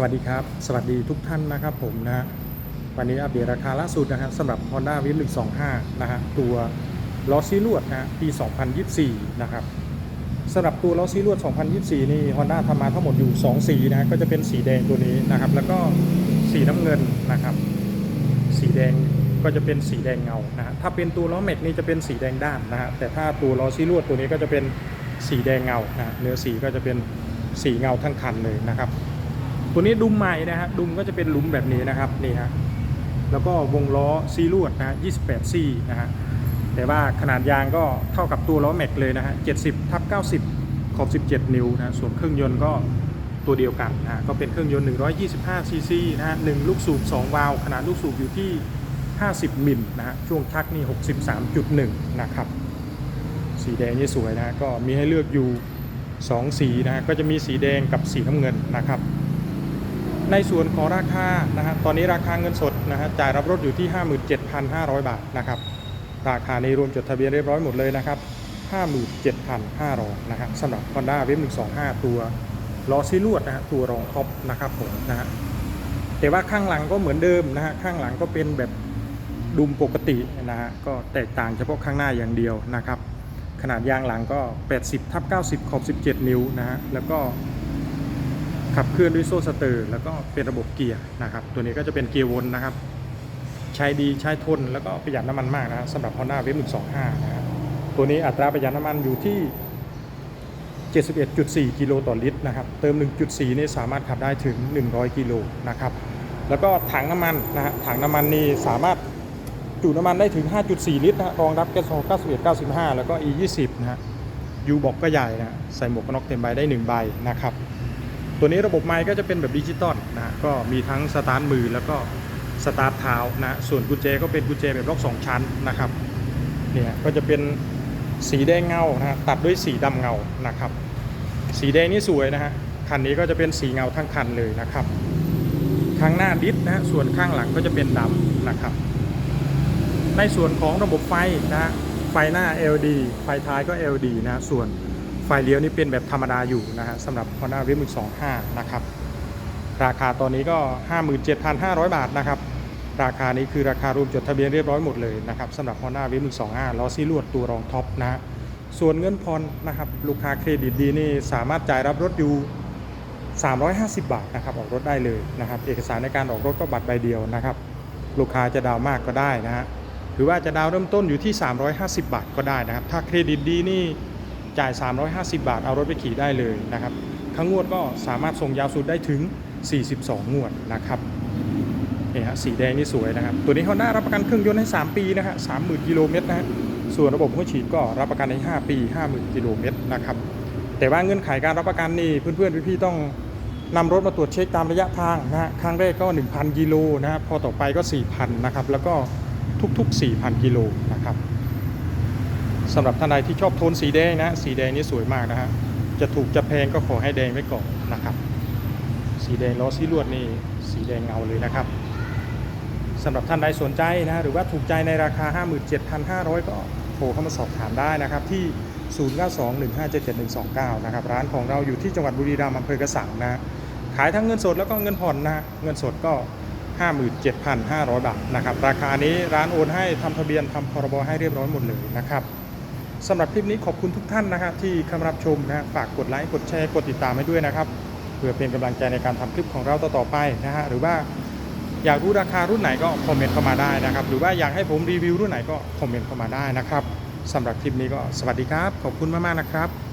สวัสดีครับ สวัสดีทุกท่านนะครับผมนะฮะวันนี้อัปเดตราคาล่าสุดนะครับสำหรับ Honda w i f 125นะฮะตัวล้อซีลวดนะฮะปี 2024 นะครับสำหรับตัวล้อซีลวด 2024 นี่ Honda ทำมาทั้งหมดอยู่ 2 สีนะก็จะเป็นสีแดงตัวนี้นะครับ แล้วก็สีน้ำเงินนะครับ สีแดงก็จะเป็นสีแดงเงานะฮะถ้าเป็นตัวล้อแม็กนี่จะเป็นสีแดงด้านนะฮะแต่ถ้าตัวล้อซีลวดตัวนี้ก็จะเป็นสีแดงเงานะฮะเนื้อสีก็จะเป็นสีเงาทั้งคันเลยนะครับ ตัวนี้ดุมใหม่นะฮะดุมก็จะเป็นหลุมแบบนี้นะครับนี่ฮะแล้วก็วงล้อซีลวดนะฮะ28ซี่นะฮะแต่ว่าขนาดยางก็เท่ากับตัวล้อแม็กเลยนะฮะ70ทับ90 ขอบ 17 นิ้วนะส่วนเครื่องยนต์ก็ตัวเดียวกันนะก็เป็นเครื่องยนต์125ซีซีนะฮะหนึ่งลูกสูบ2วาล์วขนาดลูกสูบอยู่ที่ 50 มิลนะฮะช่วงชักนี่ 63.1 นะครับ สีแดงนี่สวยนะก็มีให้เลือกอยู่ 2 สีนะฮะก็จะมีสีแดงกับสีน้ำเงินนะครับ ในส่วนของราคานะฮะตอนนี้ราคาเงินสดนะฮะจ่ายรับรถอยู่ที่ 57,500 บาทนะครับราคาในรวมจดทะเบียนเรียบร้อยหมดเลยนะครับ 57,500นะฮะสำหรับ Honda w a v 125 ตัวล้อซีลวดนะฮะตัวรองท็อปนะครับผมนะฮะแต่ว่าข้างหลังก็เหมือนเดิมนะฮะข้างหลังก็เป็นแบบดุมปกตินะฮะก็แตกต่างเฉพาะข้างหน้าอย่างเดียวนะครับ ขนาดยางหลังก็ 80ทับ90 ขอบ 17 นิ้วนะฮะแล้วก็ ขับเคลื่อนด้วยโซ่สเตอร์ แล้วก็เป็นระบบเกียร์นะครับ ตัวนี้ก็จะเป็นเกียร์วนนะครับ ใช้ดีใช้ทนแล้วก็ประหยัดน้ำมันมากนะสำหรับ Honda w a v 125 นะครับ ตัวนี้อัตราประหยัดน้ำมันอยู่ที่ 71.4 กิโลต่อลิตรนะครับ เติม 1.4 นี่สามารถขับได้ถึง 100 กิโลนะครับ แล้วก็ถังน้ำมันนะฮะถังน้ำมันนี่สามารถจุน้ำมันได้ถึง 5.4 ลิตรนะฮะรองรับแก๊สโซ91 95 แล้วก็ E20 นะฮะยูบอกก็ใหญ่นะใส่หมวกกันน็อกเต็มใบได้ 1 ใบนะครับ ตัวนี้ระบบไม้ก็จะเป็นแบบดิจิตอลนะก็มีทั้งสตาร์ทมือแล้วก็สตาร์ทเท้านะส่วนกุญแจก็เป็นกุญแจแบบล็อกสองชั้นนะครับเนี่ยก็จะเป็นสีแดงเงานะฮะตัดด้วยสีดำเงานะครับ สีแดงนี่สวยนะฮะคันนี้ก็จะเป็นสีเงาทั้งคันเลยนะครับข้างหน้าดิสนะฮะส่วนข้างหลังก็จะเป็นดำนะครับ ในส่วนของระบบไฟนะฮะไฟหน้า LED ไฟท้ายก็ LED นะส่วน ไฟเลี้ยวนี่เป็นแบบธรรมดาอยู่นะฮะสำหรับ Honda w a v 125 นะครับ ราคาตอนนี้ก็ 57,500 บาทนะครับ ราคานี้คือราคารวมจดทะเบียนเรียบร้อยหมดเลยนะครับสำหรับ Honda w a v 125 ล้อซีลวดตัวรองท็อปนะฮะส่วนเงินผ่อนนะครับลูกค้าเครดิตดีนี่สามารถจ่ายรับรถอยู่ 350 บาทนะครับออกรถได้เลยนะครับเอกสารในการออกรถก็บัตรใบเดียวนะครับลูกค้าจะดาวมากก็ได้นะฮะหรือว่าจะดาวเริ่มต้นอยู่ที่ 350 บาทก็ได้นะครับ ถ้าเครดิตดีนี่ จ่าย 350 บาท เอารถไปขี่ได้เลยนะครับทั้งงวดก็สามารถส่งยาวสุดได้ถึง 42 งวดนะครับนี่ฮะสีแดงนี่สวยนะครับ ตัวนี้ Honda รับประกันเครื่องยนต์ให้ 3 ปีนะฮะ30,000กิโลเมตรนะฮะส่วนระบบหัวฉีดก็รับประกันให้5ปี 50,000กิโลเมตรนะครับแต่ว่าเงื่อนไขการรับประกันนี่เพื่อนๆพี่ๆต้องนำรถมาตรวจเช็คตามระยะทางนะฮะครั้งแรกก็ 1,000 กิโลนะฮะพอต่อไปก็ 4,000 นะครับ แล้วก็ทุกๆ 4,000 กิโล สำหรับท่านใดที่ชอบโทนสีแดงนะ สีแดงนี่สวยมากนะฮะ จะถูกจะแพงก็ขอให้แดงไว้ก่อนนะครับ สีแดงล้อซีลวดนี่สีแดงเงาเลยนะครับสำหรับท่านใดสนใจนะหรือว่าถูกใจในราคา 57,500 ก็โทรเข้ามาสอบถามได้นะครับที่ 0921577129 นะครับร้านของเราอยู่ที่จังหวัดบุรีรัมย์อำเภอกระสังนะขายทั้งเงินสดแล้วก็เงินผ่อนนะฮะเงินสดก็ 57,500 บาทนะครับราคานี้ร้านโอนให้ทำทะเบียนทำพรบให้เรียบร้อยหมดเลยนะครับ สำหรับคลิปนี้ขอบคุณทุกท่านนะครับที่เข้ามารับชมนะฮะฝากกดไลค์กดแชร์กดติดตามให้ด้วยนะครับ เพื่อเป็นกำลังใจในการทำคลิปของเราต่อๆไปนะฮะหรือว่าอยากรู้ราคารุ่นไหนก็คอมเมนต์เข้ามาได้นะครับ หรือว่าอยากให้ผมรีวิวรุ่นไหนก็คอมเมนต์เข้ามาได้นะครับสำหรับคลิปนี้ก็สวัสดีครับ ขอบคุณมากๆนะครับ